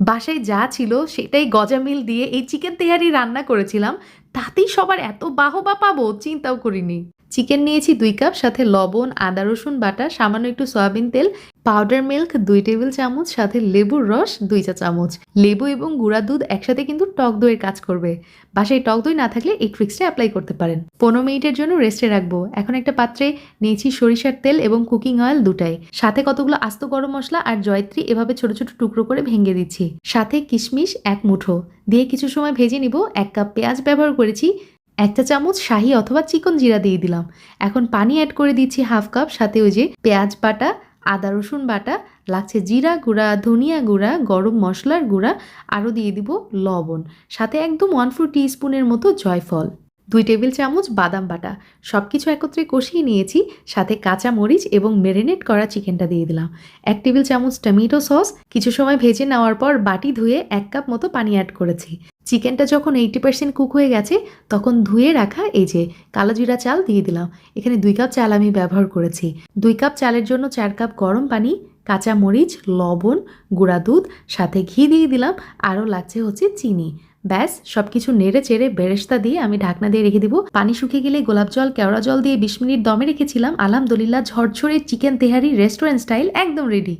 বাসায় যা ছিল সেটাই গজামিল দিয়ে এই চিকেন তেহারি রান্না করেছিলাম। তাতেই সবার এত বাহবা পাবো, চিন্তাও করিনি। চিকেন নিয়েছি দুই কাপ সাথে লবণ, আদা, রসুন বাটা, সামান্য একটু সয়াবিন তেল পাউডার মিল্ক দুই টেবিল চামচ, সাথে লেবুর রস, দুই চা চামচ। লেবু এবং গুঁড়া দুধ একসাথে কিন্তু টক দইয়ের কাজ করবে। বাসায় টক দই না থাকলে এই ট্রিক্সটা অ্যাপ্লাই করতে পারেন। পনেরো মিনিটের জন্য রেস্টে রাখব। এখন একটা পাত্রে নিয়েছি সরিষার তেল এবং কুকিং অয়েল দুটাই। সাথে কতগুলো আস্ত গরম মশলা আর জয়ত্রী এভাবে ছোট ছোট টুকরো করে ভেঙে দিচ্ছি। সাথে কিশমিশ, এক মুঠো। দিয়ে কিছু সময় ভেজে নিব। এক কাপ পেঁয়াজ ব্যবহার করেছি। একটা চামচ শাহি অথবা চিকন জিরা দিয়ে দিলাম। এখন পানি অ্যাড করে দিচ্ছি হাফ কাপ সাথে ওই যে পেঁয়াজ বাটা, আদা, রসুন বাটা, লাগছে জিরা গুঁড়া, ধনিয়া গুঁড়া, গরম মশলার গুঁড়া, আরও দিয়ে দিব লবণ, সাথে একদম ওয়ান ফোর স্পুনের মতো জয়ফল, দুই টেবিল চামচ বাদাম বাটা সব কিছু একত্রে কষিয়ে নিয়েছি, সাথে কাঁচা মরিচ এবং মেরিনেট করা চিকেনটা দিয়ে দিলাম। এক টেবিল চামচ টমেটো সস কিছু সময় ভেজে নেওয়ার পর বাটি ধুয়ে এক কাপ মতো পানি অ্যাড করেছি। চিকেনটা যখন এইটি পার্সেন্ট কুক হয়ে গেছে, তখন ধুয়ে রাখা এই যে কালো জিরা চাল দিয়ে দিলাম। এখানে দুই কাপ চাল আমি ব্যবহার করেছি। দুই কাপ চালের জন্য চার কাপ গরম পানি, কাঁচা মরিচ, লবণ, গুঁড়া দুধ, সাথে ঘি দিয়ে দিলাম। আরও লাগছে হচ্ছে চিনি। ব্যাস সব কিছু নেড়ে চেড়ে বেরেস্তা দিয়ে আমি ঢাকনা দিয়ে রেখে দিব। পানি শুকিয়ে গেলে গোলাপ জল, কেওড়া জল দিয়ে বিশ মিনিট দমে রেখেছিলাম। আলহামদুলিল্লাহ, ঝরঝরে চিকেন তেহারি রেস্টুরেন্ট স্টাইল একদম রেডি